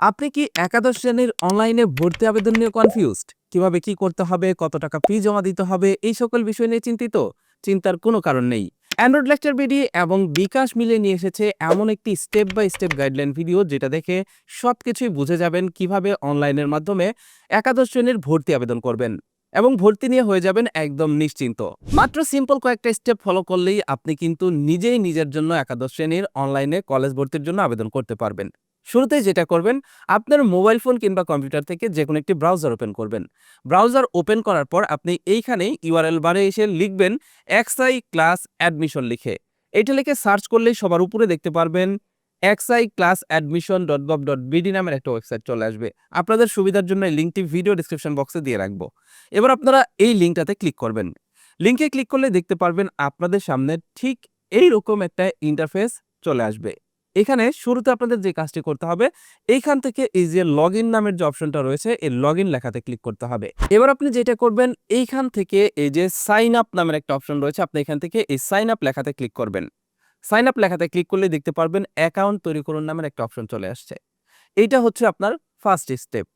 আপনি কি একাদশ শ্রেণির অনলাইনে ভর্তি আবেদন নিয়ে কনফিউজড কীভাবে কি করতে হবে? কত টাকা ফি জমা দিতে হবে? এই সকল বিষয় নিয়ে চিন্তিত। চিন্তার কোনো কারণ নেই। অ্যান্ড্রয়েড লেকচার বিডি এবং বিকাশ মিলে নিয়ে এসেছে এমন একটি step by step guideline video যেটা দেখে সব কিছুই বুঝে যাবেন কীভাবে অনলাইনের মাধ্যমে একাদশ শ্রেণির ভর্তি আবেদন করবেন এবং ভর্তি নিয়ে হয়ে যাবেন একদম নিশ্চিন্ত। মাত্র সিম্পল কয়েকটা স্টেপ ফলো করলেই আপনি কিন্তু নিজেই নিজের জন্য একাদশ শ্রেণির অনলাইনে কলেজ ভর্তির জন্য আবেদন করতে পারবেন। শুরুতে যেটা করবেন, আপনার মোবাইল ফোন কিংবা কম্পিউটার থেকে যে কোনো একটি ব্রাউজার ওপেন করবেন। ব্রাউজার ওপেন করার পর আপনি এইখানে ইউআরএল বারে এসে লিখবেন এক্সআই ক্লাস অ্যাডমিশন লিখে। এটা লিখে সার্চ করলেই সবার উপরে দেখতে পারবেন XI class admission dot gov dot BD নামের একটা ওয়েবসাইট চলে আসবে। আপনাদের সুবিধার জন্য এই লিঙ্কটি ভিডিও ডিসক্রিপশন বক্সে দিয়ে রাখব। এবার আপনারা এই লিঙ্কটাতে ক্লিক করবেন। লিঙ্কে ক্লিক করলে দেখতে পারবেন আপনাদের সামনে ঠিক এই রকম একটা ইন্টারফেস চলে আসবে। এখানে শুরুতে আপনাদের যে কাজটি করতে হবে, এইখান থেকে এই যে লগ নামের যে অপশনটা রয়েছে, এই লগ লেখাতে ক্লিক করতে হবে। এবার আপনি যেটা করবেন, এইখান থেকে এই যে সাইন আপ নামের একটা অপশন রয়েছে, আপনি এখান থেকে এই সাইন আপ লেখাতে ক্লিক করবেন। সাইন আপ লেখাতে ক্লিক করলে দেখতে পারবেন অ্যাকাউন্ট তৈরি করুন নামের একটা অপশন চলে আসছে। এইটা হচ্ছে আপনার ফার্স্ট স্টেপ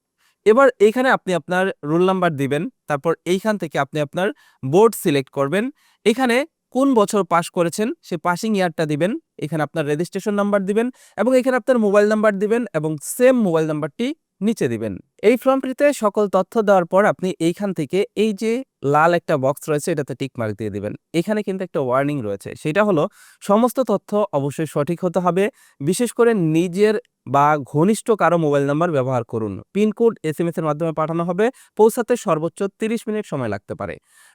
এবার এইখানে আপনি আপনার রোল নাম্বার দিবেন, তারপর এইখান থেকে আপনি আপনার বোর্ড সিলেক্ট করবেন। এখানে কোন বছর পাস করেছেন, সে পাসিং ইয়ারটা দিবেন। এখানে আপনার রেজিস্ট্রেশন নাম্বার দিবেন এবং এখানে আপনার মোবাইল নাম্বার দিবেন এবং সেম মোবাইল নাম্বারটি নিচে দিবেন। এই ফর্মটিতে সকল তথ্য দেওয়ার পর আপনি এইখান থেকে এই যে লাল একটা বক্স রয়েছে, এটাতে টিক মার্ক দিয়ে দিবেন। এখানে কিন্তু একটা ওয়ার্নিং রয়েছে। সেটা হলো, সমস্ত তথ্য অবশ্যই সঠিক হতে হবে। বিশেষ করে নিজের বা ঘনিষ্ঠ কারও মোবাইল নাম্বার ব্যবহার করুন। পিনকোড এস এম এর মাধ্যমে পাঠানো হবে। পৌঁছাতে সর্বোচ্চ তিরিশ মিনিট সময় লাগতে পারে।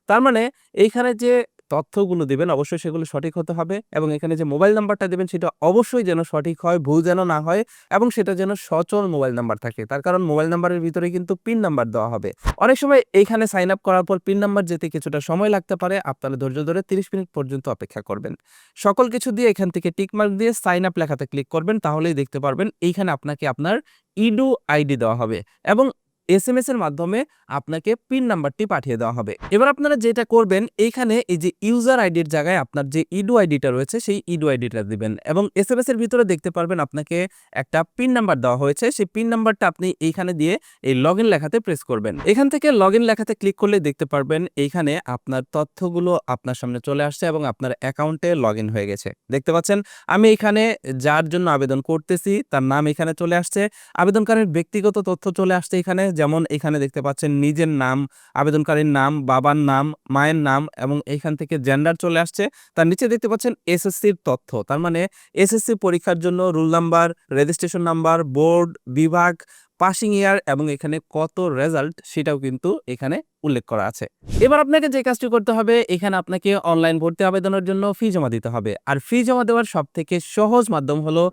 তার মানে এইখানে যে তথ্যগুলো দেবেন, অবশ্যই সেগুলো সঠিক হতে হবে এবং এখানে যে মোবাইল নাম্বারটা দেবেন সেটা অবশ্যই যেন সঠিক হয়, ভুল যেন না হয় এবং সেটা যেন সচল মোবাইল নাম্বার থাকে। তার কারণ মোবাইল নাম্বারের ভিতরে কিন্তু পিন নাম্বার দেওয়া হবে। অনেক সময় এইখানে সাইন আপ করার পর পিন নাম্বার যেতে কিছুটা সময় লাগতে পারে, আপনারা ধৈর্য ধরে তিরিশ মিনিট পর্যন্ত অপেক্ষা করবেন। সকল কিছু দিয়ে এখান থেকে টিক মার্ক দিয়ে সাইন আপ লেখাতে ক্লিক করবেন, তাহলেই দেখতে পারবেন এইখানে আপনাকে আপনার ইডু আইডি দেওয়া হবে এবং এস এম এস এর মাধ্যমে আপনাকে পিন নাম্বারটি পাঠিয়ে দেওয়া হবে। এবার আপনারা যেটা করবেন এইখানে এই যে ইউজার আইডির জায়গায় আপনার যে ইডু আইডিটা রয়েছে, সেই ইডু আইডিটা দিবেন এবং এস এম এস এর ভিতরে দেখতে পারবেন আপনাকে একটা পিন নাম্বার দেওয়া হয়েছে। সেই পিন নাম্বারটা আপনি এইখানে দিয়ে এই লগ ইন লেখাতে প্রেস করবেন। এখান থেকে লগ ইন লেখাতে ক্লিক করলে দেখতে পারবেন এইখানে আপনার তথ্যগুলো আপনার সামনে চলে আসছে এবং আপনার অ্যাকাউন্টে লগ হয়ে গেছে। দেখতে পাচ্ছেন? আমি এখানে যার জন্য আবেদন করতেছি, তার নাম এখানে চলে আসছে। আবেদনকারীর ব্যক্তিগত তথ্য চলে আসছে এখানে যেমন এখানে দেখতে পাচ্ছেন নিজের নাম, আবেদনকারীর নাম, বাবার নাম, মায়ের নাম এবং এখান থেকে জেন্ডার চলে আসছে। তার নিচে দেখতে পাচ্ছেন এসএসসির তথ্য। তার মানে এসএসসি পরীক্ষার জন্য roll number registration number board বিভাগ পাসিং ইয়ার এবং এখানে কত রেজাল্ট সেটাও কিন্তু এখানে উল্লেখ করা আছে। এবার আপনাকে যে কাজটি করতে হবে, এখানে আপনাকে অনলাইন ভর্তি আবেদনের জন্য ফি জমা দিতে হবে। আর ফি জমা দেওয়ার সব থেকে সহজ মাধ্যম হলো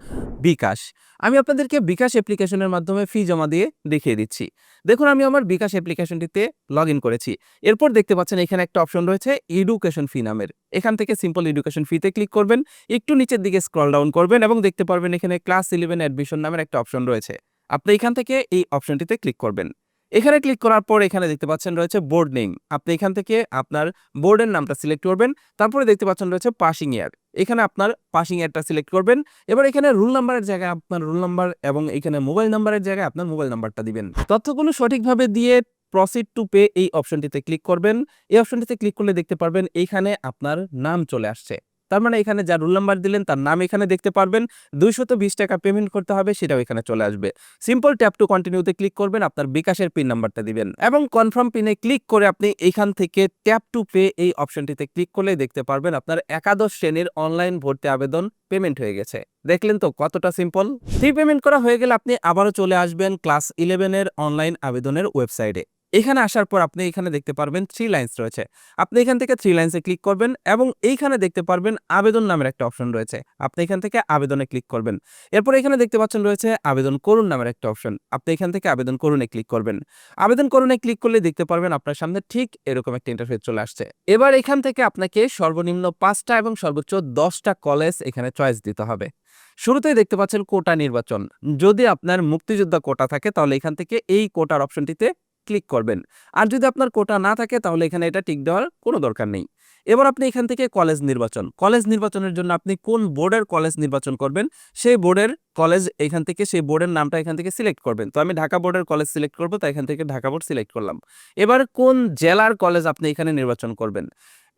বিকাশ। আমি আপনাদেরকে বিকাশ অ্যাপ্লিকেশনের মাধ্যমে ফি জমা দিয়ে দেখিয়ে দিচ্ছি। দেখুন, আমি আমার বিকাশ অ্যাপ্লিকেশনটিতে লগ করেছি। এরপর দেখতে পাচ্ছেন, এখানে একটা অপশন রয়েছে এডুকেশন ফি নামের। এখান থেকে সিম্পল এডুকেশন ফিতে ক্লিক করবেন, একটু নিচের দিকে স্ক্রল ডাউন করবেন এবং দেখতে পারবেন, এখানে ক্লাস ইলেভেন অ্যাডমিশন নামের একটা অপশন রয়েছে। আপনি এখান থেকে এই অপশনটিতে ক্লিক করবেন। এখানে ক্লিক করার পর এখানে দেখতে পাচ্ছেন রয়েছে বোর্ড নেম। আপনি এখান থেকে আপনার বোর্ডের নামটা সিলেক্ট করবেন, তারপরে দেখতে পাচ্ছেন রয়েছে পাসিং ইয়ার। এখানে আপনার পাসিং ইয়ারটা সিলেক্ট করবেন, এবার এখানে রুল নাম্বারের জায়গায় আপনার রুল নাম্বার এবং এখানে মোবাইল নাম্বারের জায়গায় আপনার মোবাইল নাম্বারটা দিবেন। তথ্যগুলো সঠিকভাবে দিয়ে প্রসিড টু পে এই অপশনটিতে ক্লিক করবেন। এই অপশনটিতে ক্লিক করলে দেখতে পারবেন এইখানে আপনার নাম চলে আসছে। তার মানে এখানে যা রুল নাম্বার দিলেন, তার নাম এখানে দেখতে পারবেন। দুইশত বিশ টাকা পেমেন্ট করতে হবে, সেটাও এখানে চলে আসবে। সিম্পল ট্যাপ টু কন্টিনিউতে ক্লিক করবেন, আপনার বিকাশের পিন নাম্বারটা দিবেন। এবং কনফার্ম পিনে ক্লিক করে আপনি এইখান থেকে ট্যাপ টু পে এই অপশনটিতে ক্লিক করলে দেখতে পারবেন আপনার একাদশ শ্রেণির অনলাইন ভর্তি আবেদন পেমেন্ট হয়ে গেছে। দেখলেন তো কতটা সিম্পল ফি পেমেন্ট করা হয়ে গেলে আপনি আবারও চলে আসবেন ক্লাস ইলেভেনের অনলাইন আবেদনের ওয়েবসাইটে এখানে আসার পর আপনি এখানে দেখতে পারবেন থ্রি লাইন্স রয়েছে। আপনি এখান থেকে থ্রি লাইন্সে ক্লিক করবেন এবং এইখানে দেখতে পারবেন আবেদন নামের একটা অপশন রয়েছে। আপনি এখান থেকে আবেদনে ক্লিক করবেন। এরপর এখানে দেখতে পাচ্ছেন রয়েছে আবেদন করুন নামের একটা অপশন আপনি এখান থেকে আবেদন করুনে ক্লিক করবেন। আবেদন করুনে ক্লিক করলে দেখতে পারবেন আপনার সামনে ঠিক এরকম একটা ইন্টারফেস চলে আসছে। এবার এখান থেকে আপনাকে সর্বনিম্ন পাঁচটা এবং সর্বোচ্চ দশটা কলেজ এখানে চয়েস দিতে হবে। শুরুতেই দেখতে পাচ্ছেন কোটা নির্বাচন। যদি আপনার মুক্তিযোদ্ধা কোটা থাকে তাহলে এখান থেকে এই কোটার অপশনটিতে ক্লিক করবেন। আর যদি আপনার কোটা না থাকে, তাহলে এখানে এটা টিক দেওয়ার কোনো দরকার নেই। এবার আপনি এখান থেকে কলেজ নির্বাচন। কলেজ নির্বাচনের জন্য আপনি কোন বোর্ডের কলেজ নির্বাচন করবেন? সেই বোর্ডের কলেজ এখান থেকে, সেই বোর্ডের নামটা এখান থেকে সিলেক্ট করবেন। তো আমি ঢাকা বোর্ডের কলেজ সিলেক্ট করব, তাই এখান থেকে ঢাকা বোর্ড সিলেক্ট করলাম। এবার কোন জেলার কলেজ আপনি এখানে নির্বাচন করবেন?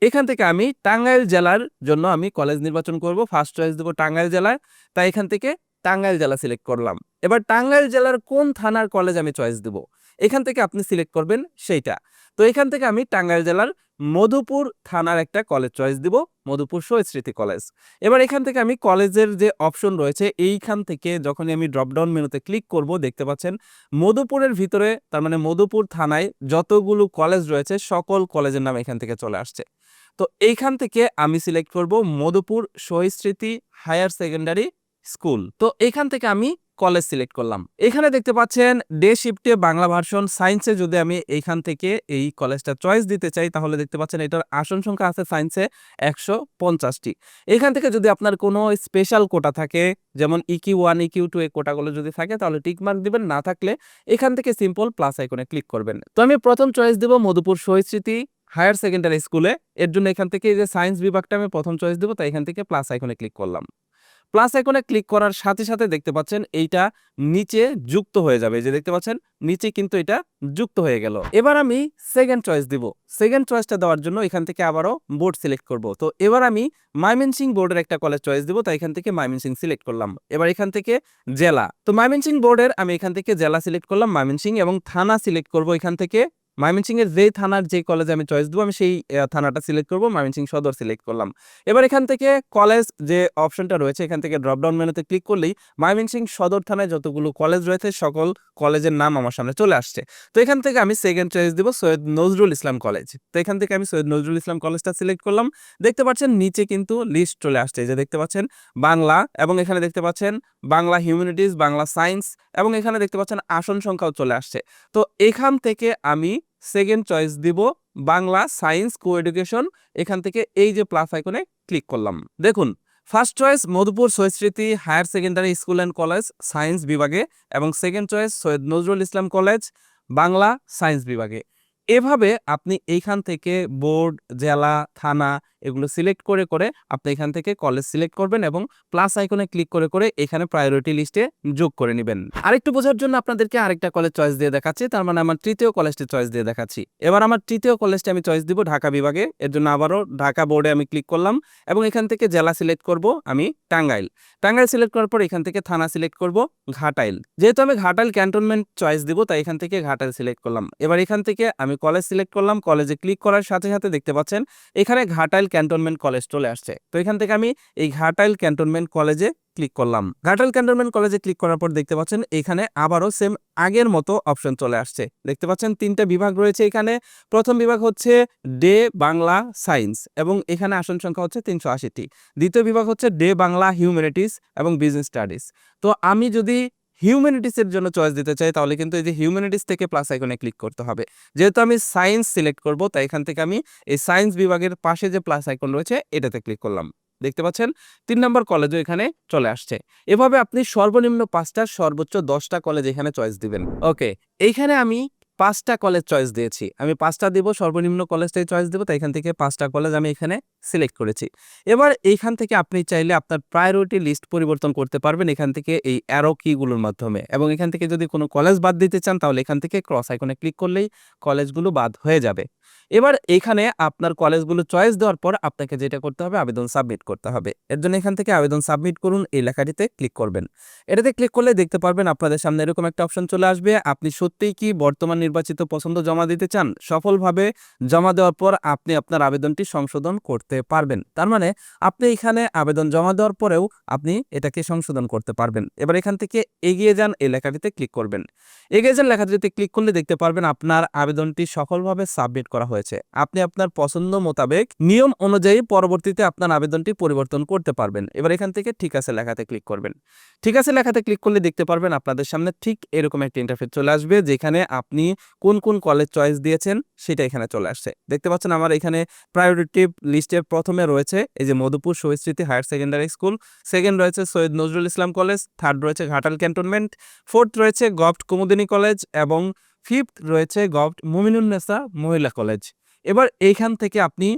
এখান থেকে আমি টাঙ্গাইল জেলার জন্য আমি কলেজ নির্বাচন করব। ফার্স্ট চয়েস দেবো টাঙ্গাইল জেলায়। তাই এখান থেকে টাঙ্গাইল জেলা সিলেক্ট করলাম। এবার টাঙ্গাইল জেলার কোন থানার কলেজ আমি চয়েস দেব? এখান থেকে আপনি সিলেক্ট করবেন সেইটা। তো এখান থেকে আমি টাঙ্গাইল জেলার মধুপুর থানার একটা কলেজ চয়েস দিব, মধুপুর স্মৃতি কলেজ এবার এখান থেকে আমি কলেজের যে অপশন রয়েছে, এইখান থেকে যখনই আমি ড্রপডাউন মেনুতে ক্লিক করব, দেখতে পাচ্ছেন মধুপুরের ভিতরে, তার মানে মধুপুর থানায় যতগুলো কলেজ রয়েছে, সকল কলেজের নাম এখান থেকে চলে আসছে। তো এইখান থেকে আমি সিলেক্ট করব মধুপুর স্মৃতি হায়ার সেকেন্ডারি স্কুল। তো এখান থেকে আমি কলেজ সিলেক্ট করলাম। এখানে দেখতে পাচ্ছেন, ডে শিফটে বাংলা ভার্সন, সায়েন্সে যদি আমি এইখান থেকে এই কলেজটা চয়েস দিতে চাই, তাহলে দেখতে পাচ্ছেন এটার আসন সংখ্যা আছে সায়েন্সে একশো পঞ্চাশটি। এখান থেকে যদি আপনার কোনো স্পেশাল কোটা থাকে, যেমন ইকিউ ওয়ান ইকিউ টু এই কোটাগুলো যদি থাকে, তাহলে টিকমার্ক দিবেন, না থাকলে এখান থেকে সিম্পল প্লাস আইকনে ক্লিক করবেন। তো আমি প্রথম চয়েস দেব মধুপুর শহীদ স্মৃতি হায়ার সেকেন্ডারি স্কুলে। এর জন্য এখান থেকে যে সায়েন্স বিভাগটা আমি প্রথম চয়েস দেবো, তাই এখান থেকে প্লাস আইকনে ক্লিক করলাম। প্লাস আইকনে ক্লিক করার সাথে সাথে দেখতে পাচ্ছেন এইটা নিচে যুক্ত হয়ে যাবে। যে দেখতে পাচ্ছেন, নিচে কিন্তু এটা যুক্ত হয়ে গেল। এবার আমি সেকেন্ড চয়েস দিব। সেকেন্ড চয়েসটা দেওয়ার জন্য এখান থেকে আবারও বোর্ড সিলেক্ট করব। তো এবার আমি মাইমেনসিং বোর্ডের একটা কলেজ চয়েস দিব, তাই এখান থেকে মাইমেনসিং সিলেক্ট করলাম। এবার এখান থেকে জেলা। তো মাইমেনসিং বোর্ডের আমি এখান থেকে জেলা সিলেক্ট করলাম মাইমেনসিং এবং থানা সিলেক্ট করব এখান থেকে। ময়মনসিং এর যে থানার যে কলেজে আমি চয়েস দেবো, আমি সেই থানাটা সিলেক্ট করব ময়মনসিং সদর সিলেক্ট করলাম। এবার এখান থেকে কলেজ যে অপশনটা রয়েছে, এখান থেকে ড্রপডাউন মেনুতে ক্লিক করলেই ময়মনসিং সদর থানায় যতগুলো কলেজ রয়েছে, সকল কলেজের নাম আমার সামনে চলে আসছে। তো এখান থেকে আমি সেকেন্ড চয়েস দিব, সৈয়দ নজরুল ইসলাম কলেজ তো এখান থেকে আমি সৈয়দ নজরুল ইসলাম কলেজটা সিলেক্ট করলাম। দেখতে পাচ্ছেন নিচে কিন্তু লিস্ট চলে আসছে যে দেখতে পাচ্ছেন বাংলা, এবং এখানে দেখতে পাচ্ছেন বাংলা হিউম্যানিটিস বাংলা সায়েন্স এবং এখানে দেখতে পাচ্ছেন আসন সংখ্যাও চলে আসছে। তো এখান থেকে আমি সেকেন্ড চয়েস দিব বাংলা সায়েন্স কো এডুকেশন এখান থেকে এই যে প্লাস আইকনে ক্লিক করলাম। দেখুন first choice Madhupur Syed Smriti higher secondary school and college science বিভাগে এবং second choice Syed Nazrul Islam college Bangla science বিভাগে। এভাবে আপনি এইখান থেকে বোর্ড জেলা, থানা এগুলো সিলেক্ট করে করে আপনি এখান থেকে কলেজ সিলেক্ট করবেন এবং প্লাস আইকনে ক্লিক করে করে এখানে প্রায়োরিটি লিস্টে যোগ করে নেবেন। আরেকটু বোঝার জন্য আপনাদেরকে আরেকটা কলেজ চয়েস দিয়ে দেখাচ্ছি, তার মানে আমার তৃতীয় কলেজটি চয়েস দিয়ে দেখাচ্ছি। এবার আমার তৃতীয় কলেজটি আমি চয়েস দিব ঢাকা বিভাগে, এর জন্য আবারও ঢাকা বোর্ডে আমি ক্লিক করলাম এবং এখান থেকে জেলা সিলেক্ট করব আমি টাঙ্গাইল। টাঙ্গাইল সিলেক্ট করার পর এখান থেকে থানা সিলেক্ট করব ঘাটাইল। যেহেতু আমি ঘাটাইল ক্যান্টনমেন্ট চয়েস দিব, তাই এখান থেকে ঘাটাইল সিলেক্ট করলাম। এবার এখান থেকে আমি কলেজ সিলেক্ট করলাম, কলেজে ক্লিক করার সাথে সাথে দেখতে পাচ্ছেন, এখানে ঘাটাইল ক্যান্টনমেন্ট কলেজ চলে আসছে। তো এখান থেকে আমি এই ঘাটাইল ক্যান্টনমেন্ট কলেজে ক্লিক করলাম। ঘাটাইল ক্যান্টনমেন্ট কলেজে ক্লিক করার পর দেখতে পাচ্ছেন এখানে আবারও সেম আগের মতো অপশন চলে আসছে। দেখতে পাচ্ছেন তিনটা বিভাগ রয়েছে এখানে। প্রথম বিভাগ হচ্ছে ডে বাংলা সায়েন্স এবং এখানে আসন সংখ্যা হচ্ছে তিনশো আশিটি। দ্বিতীয় বিভাগ হচ্ছে ডে বাংলা হিউম্যানিটিস এবং বিজনেস স্টাডিজ তো আমি যদি হিউম্যানিটিসের জন্য চয়েস দিতে চাই, তাহলে কিন্তু এই যে হিউম্যানিটিস থেকে প্লাস আইকনে ক্লিক করতে হবে। যেহেতু আমি সায়েন্স সিলেক্ট করব, তাই এখান থেকে আমি এই সায়েন্স বিভাগের পাশে যে প্লাস আইকন রয়েছে, এটাতে ক্লিক করলাম। দেখতে পাচ্ছেন? তিন নম্বর কলেজও এখানে চলে আসছে। এভাবে আপনি সর্বনিম্ন পাঁচটা, সর্বোচ্চ দশটা কলেজ এখানে চয়েস দিবেন। ওকে এইখানে আমি পাঁচটা কলেজ চয়েস দিয়েছি। আমি পাঁচটা দেবো, সর্বনিম্ন কলেজটাই চয়েস দেবো, তাই এখান থেকে পাঁচটা কলেজ আমি এখানে সিলেক্ট করেছি। এবার এইখান থেকে আপনি চাইলে আপনার প্রায়োরিটি লিস্ট পরিবর্তন করতে পারবেন এখান থেকে এই অ্যারো কিগুলোর মাধ্যমে। এবং এখান থেকে যদি কোনো কলেজ বাদ দিতে চান, তাহলে এখান থেকে ক্রস আইকনে ক্লিক করলেই কলেজগুলো বাদ হয়ে যাবে। এবার এখানে আপনার কলেজগুলো চয়েস দেওয়ার পর আপনাকে যেটা করতে হবে, আবেদন সাবমিট করতে হবে। এর জন্য এখান থেকে আবেদন সাবমিট করুন, এই লেখাটিতে ক্লিক করবেন। এটাতে ক্লিক করলে দেখতে পারবেন আপনাদের সামনে এরকম একটা অপশন চলে আসবে। আপনি সত্যিই কি বর্তমান নির্বাচিত পছন্দ জমা দিতে চান? সফলভাবে জমা দেওয়ার পর আপনি আপনার আবেদনটি সংশোধন করতে পারবেন। তার মানে আপনি এখানে আবেদন জমা দেওয়ার পরেও আপনি এটাকে সংশোধন করতে পারবেন। এবার এখান থেকে এগিয়ে যান, এই লেখাটিতে ক্লিক করবেন। এগিয়ে যান, লেখাটিতে ক্লিক করলে দেখতে পারবেন আপনার আবেদনটি সফলভাবে সাবমিট করা হয়েছে। আপনি আপনার পছন্দ মোতাবেক নিয়ম অনুযায়ী পরবর্তীতে আপনার আবেদনটি পরিবর্তন করতে পারবেন। এবার এখান থেকে ঠিক আছে লেখাতে ক্লিক করবেন। ঠিক আছে লেখাতে ক্লিক করলে দেখতে পারবেন আপনাদের সামনে ঠিক এরকম একটা ইন্টারফেস চলে আসবে, যেখানে আপনি কোন কোন কলেজ চয়েস দিয়েছেন সেটা এখানে চলে আসছে। দেখতে পাচ্ছেন আমার এখানে প্রায়োরিটি লিস্টের প্রথমে রয়েছে এই যে মধুপুর শহীদ স্মৃতি হায়ার সেকেন্ডারি স্কুল সেকেন্ড রয়েছে সৈয়দ নজরুল ইসলাম কলেজ থার্ড রয়েছে ঘাটাল ক্যান্টনমেন্ট ফোর্থ রয়েছে গভট কুমুদিনী কলেজ এবং ফিফথ রয়েছে গভট মুমিনুন্নেসা মহিলা কলেজ। এবার এইখান থেকে আপনি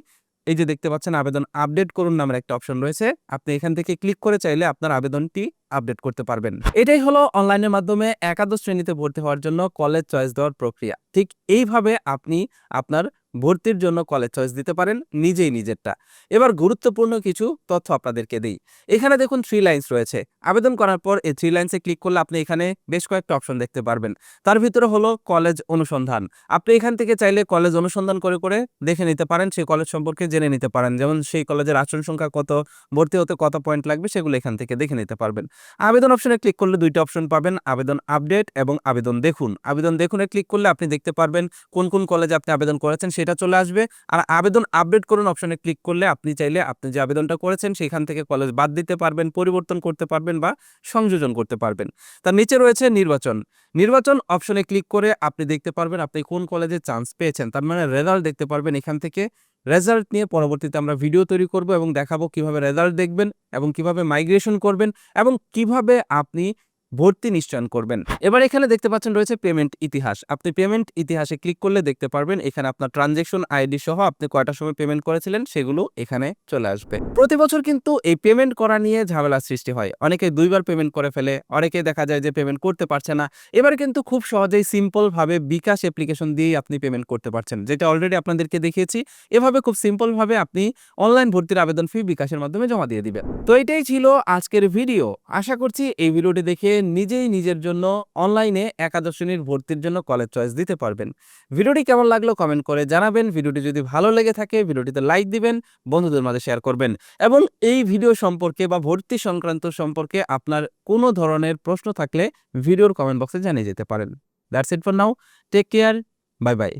এই যে দেখতে পাচ্ছেন আবেদন আপডেট করুন নামের একটা অপশন রয়েছে। আপনি এখান থেকে ক্লিক করে চাইলে আপনার আবেদনটি আপডেট করতে পারবেন। এটাই হলো অনলাইনের মাধ্যমে একাদশ শ্রেণীতে ভর্তি হওয়ার জন্য কলেজ চয়েস দেওয়ার প্রক্রিয়া। ঠিক এইভাবে আপনি আপনার ভর্তির জন্য কলেজ চয়েস দিতে পারেন, নিজেই নিজেরটা। এবার গুরুত্বপূর্ণ কিছু তথ্য আপনাদেরকে দিই। এখানে দেখুন থ্রি লাইন্স রয়েছে। আবেদন করার পর এই থ্রি লাইন্সে ক্লিক করলে আপনি এখানে বেশ কয়েকটা অপশন দেখতে পারবেন। তার ভিতরে হলো কলেজ অনুসন্ধান। আপনি এখান থেকে চাইলে কলেজ অনুসন্ধান করে করে দেখে নিতে পারেন, সেই কলেজ সম্পর্কে জেনে নিতে পারেন। যেমন সেই কলেজের আসন সংখ্যা কত, ভর্তি হতে কত পয়েন্ট লাগবে সেগুলো এখান থেকে দেখে নিতে পারবেন। আবেদন অপশনে ক্লিক করলে দুইটা অপশন পাবেন, আবেদন আপডেট এবং আবেদন দেখুন। আবেদন দেখুনে ক্লিক করলে আপনি দেখতে পারবেন কোন কোন কলেজে আপনি আবেদন করেছেন সেটা চলে আসবে। আর আবেদন আপডেট করুন অপশনে ক্লিক করলে আপনি চাইলে আপনি যে আবেদনটা করেছেন সেখান থেকে কলেজ বাদ দিতে পারবেন, পরিবর্তন করতে পারবেন বা সংযোজন করতে পারবেন। তার নিচে রয়েছে নির্বাচন। নির্বাচন অপশনে ক্লিক করে আপনি দেখতে পারবেন আপনি কোন কলেজে চান্স পেয়েছেন। তার মানে রেজাল্ট দেখতে পারবেন এখান থেকে। রেজাল্ট নিয়ে পরবর্তীতে আমরা ভিডিও তৈরি করব এবং দেখাবো কীভাবে রেজাল্ট দেখবেন এবং কীভাবে মাইগ্রেশন করবেন এবং কীভাবে আপনি ভর্তি নিশ্চয়ন করবেন। এবার এখানে দেখতে পাচ্ছেন রয়েছে পেমেন্ট ইতিহাস। আপনি পেমেন্ট ইতিহাসে ক্লিক করলে দেখতে পারবেন এখানে আপনার ট্রানজেকশন আইডি সহ আপনি কয়টার সময় পেমেন্ট করেছিলেন সেগুলো এখানে চলে আসবে। প্রতি বছর কিন্তু এই পেমেন্ট করা নিয়ে ঝামেলা সৃষ্টি হয়। অনেকে দুইবার পেমেন্ট করে ফেলে অনেকে দেখা যায় যে পেমেন্ট করতে পারছে না। এবার কিন্তু খুব সহজেই সিম্পল ভাবে বিকাশ অ্যাপ্লিকেশন দিয়েই আপনি পেমেন্ট করতে পারছেন, যেটা অলরেডি আপনাদেরকে দেখিয়েছি। এভাবে খুব সিম্পল ভাবে আপনি অনলাইন ভর্তির আবেদন ফি বিকাশের মাধ্যমে জমা দিয়ে দিবেন। তো এটাই ছিল আজকের ভিডিও আশা করছি এই ভিডিওটি দেখে নিজেই নিজের জন্য অনলাইনে একাদশ শ্রেণির ভর্তির জন্য কলেজ চয়েস দিতে পারবেন। ভিডিওটি কেমন লাগল কমেন্ট করে জানাবেন। ভিডিওটি যদি ভালো লেগে থাকে, ভিডিওটিতে লাইক দিবেন, বন্ধুদের মাঝে শেয়ার করবেন এবং এই ভিডিও সম্পর্কে বা ভর্তি সংক্রান্ত সম্পর্কে আপনার কোনো ধরনের প্রশ্ন থাকলে ভিডিওর কমেন্ট বক্সে জানিয়ে যেতে পারেন। That's it for now take care bye bye